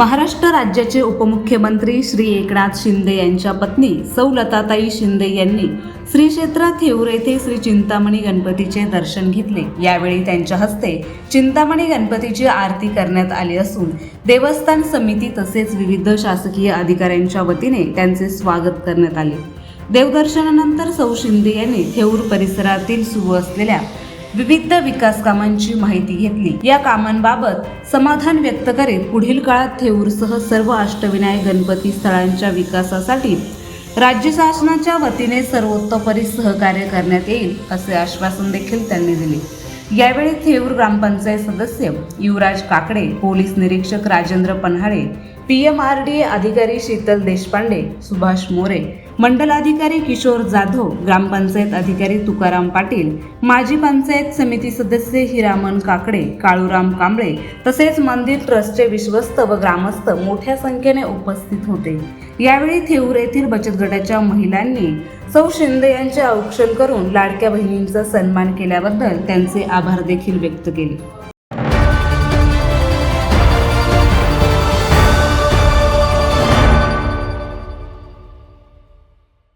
महाराष्ट्र राज्याचे उपमुख्यमंत्री श्री एकनाथ शिंदे यांच्या पत्नी सौ लताताई शिंदे यांनी श्री क्षेत्र थेऊर येथे श्री चिंतामणी गणपतीचे दर्शन घेतले. यावेळी त्यांच्या हस्ते चिंतामणी गणपतीची आरती करण्यात आली असून देवस्थान समिती तसेच विविध शासकीय अधिकाऱ्यांच्या वतीने त्यांचे स्वागत करण्यात आले. देवदर्शनानंतर सौ शिंदे यांनी थेऊर परिसरातील सुरू असलेल्या विविध विकास कामांची माहिती घेतली. या कामांबाबत समाधान व्यक्त करीत पुढील काळात थेऊरसह सर्व अष्टविनायक गणपती स्थळांच्या विकासासाठी राज्य शासनाच्या वतीने सर्वोत्तोपरी सहकार्य करण्यात येईल असे आश्वासन देखील त्यांनी दिले. यावेळी थेऊर ग्रामपंचायत सदस्य युवराज काकडे पोलीस निरीक्षक Rajendra Panhale P M R D अधिकारी शीतल देशपांडे सुभाष मोरे मंडलाधिकारी किशोर जाधव ग्रामपंचायत अधिकारी तुकाराम पाटील माजी पंचायत समिती सदस्य हिरामन काकडे काळूराम कांबळे तसेच मंदिर ट्रस्टचे विश्वस्त व ग्रामस्थ मोठ्या संख्येने उपस्थित होते. यावेळी थेऊर येथील बचत गटाच्या महिलांनी सौ शिंदे यांचे औक्षण करून लाडक्या बहिणींचा सन्मान केल्याबद्दल त्यांचे आभार देखील व्यक्त केले.